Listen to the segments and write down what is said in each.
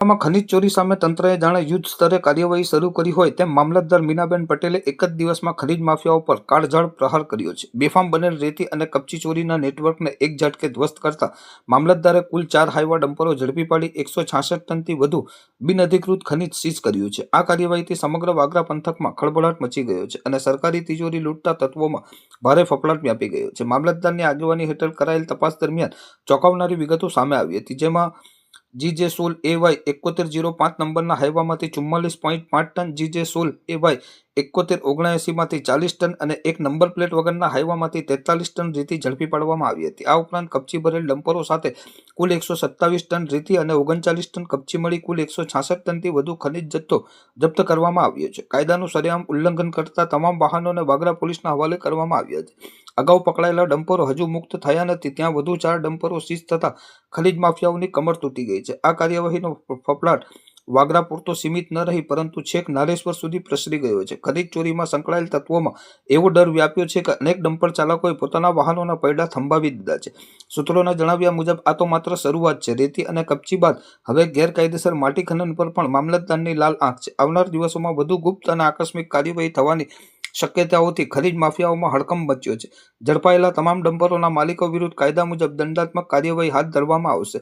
આમાં ખનીજ ચોરી સામે તંત્રએ જાણે યુદ્ધ સ્તરે કાર્યવાહી શરૂ કરી હોય તેમ મામલતદાર મીનાબેન પટેલે એક જ દિવસમાં ખનીજ માફિયાઓ પર કાળઝાળ પ્રહાર કર્યો છે. બેફામ બનેલ રેતી અને કપચી ચોરીના નેટવર્કને એક ઝટકે ધ્વસ્ત કરતા મામલતદારે કુલ ચાર હાઈવા ડમ્પરો ઝડપી પાડી એકસો છાસઠ ટનથી વધુ બિનઅધિકૃત ખનીજ સીઝ કર્યું છે. આ કાર્યવાહીથી સમગ્ર વાગરા પંથકમાં ખળભળાટ મચી ગયો છે અને સરકારી તિજોરી લૂંટતા તત્વોમાં ભારે ફફડાટ વ્યાપી ગયો છે. મામલતદારની આગેવાની હેઠળ કરાયેલ તપાસ દરમિયાન ચોંકાવનારી વિગતો સામે આવી હતી, જેમાં જીજે સોલ એ વાય એકોતેર જીરો પાંચ નંબરના હાઈવામાંથી ચુમ્માલીસ પોઈન્ટ પાંચ ટન જીજે સોલ એ વાય એકોતેર ઓગણએંસીમાંથી ચાલીસ ટન અને એક નંબર પ્લેટ વગરના હાઈવામાંથી તેતાલીસ ટન રીતિ ઝડપી પાડવામાં આવી હતી. આ ઉપરાંત કપચી ભરેલ ડમ્પરો સાથે કુલ એકસો સત્તાવીસ ટન રીતિ અને ઓગણચાલીસ ટન કપચી મળી કુલ એકસો છાસઠ ટનથી વધુ ખનિજ જથ્થો જપ્ત કરવામાં આવ્યો છે. કાયદાનું સરેઆમ ઉલ્લંઘન કરતા તમામ વાહનોને વાગરા પોલીસના હવાલે કરવામાં આવ્યા છે. અગાઉ પકડાયેલા ડમ્પરો હજુ મુક્ત થયા નથી. ત્યાં વધુ ચાર ડમ્પરો સીઝ થતા ખનીજ માફિયાઓની કમર તૂટી ગઈ છે. આ કાર્યવાહીનો ફફડાટ વાગરા પૂરતો સીમિત ન રહી, પરંતુ છેક નારેશ્વર સુધી પ્રસરી ગયો છે. ખનીજ ચોરીમાં સંકળાયેલ તત્વોમાં એવો ડર વ્યાપ્યો છે કે અનેક ડમ્પર ચાલકોએ પોતાના વાહનોના પૈડા થંભાવી દીધા છે. સૂત્રોના જણાવ્યા મુજબ, આ તો માત્ર શરૂઆત છે. રેતી અને કપચી બાદ હવે ગેરકાયદેસર માટી ખનન પર પણ મામલતદારની લાલ આંખ છે. આવનાર દિવસોમાં વધુ ગુપ્ત અને આકસ્મિક કાર્યવાહી થવાની શક્યતાઓથી ખનીજ માફિયાઓમાં હડકંપ મચ્યો છે. ઝડપાયેલા તમામ ડમ્પરોના માલિકો વિરુદ્ધ કાયદા મુજબ દંડાત્મક કાર્યવાહી હાથ ધરવામાં આવશે.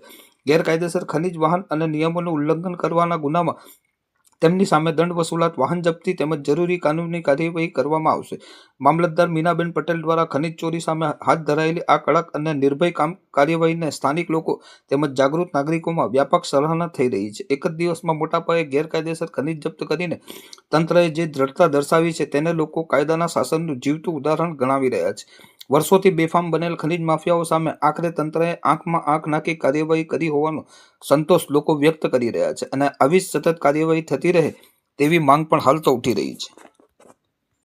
ગેરકાયદેસર ખનીજ વાહન અને નિયમોનું ઉલ્લંઘન કરવાના ગુનામાં તેમની સામે દંડ વસૂલાત, વાહન જપ્તી તેમજ જરૂરી કાનૂની કાર્યવાહી કરવામાં આવશે. મામલતદાર મીનાબેન પટેલ દ્વારા ખનીજ ચોરી સામે હાથ ધરાયેલી આ કડક અને નિર્ભય કામ કાર્યવાહીને સ્થાનિક લોકો તેમજ જાગૃત નાગરિકોમાં વ્યાપક સરાહના થઈ રહી છે. એક જ દિવસમાં મોટા પાયે ગેરકાયદેસર ખનીજ જપ્ત કરીને તંત્રએ જે દ્રઢતા દર્શાવી છે તેને લોકો કાયદાના શાસનનું જીવતું ઉદાહરણ ગણાવી રહ્યા છે. વર્ષોથી બેફામ બનેલ ખનીજ માફિયાઓ સામે આખરે તંત્રએ આંખમાં આંખ નાખી કાર્યવાહી કરી હોવાનો સંતોષ લોકો વ્યક્ત કરી રહ્યા છે અને આવી સતત કાર્યવાહી થતી રહે તેવી માંગ પણ હાલ તો ઉઠી રહી છે.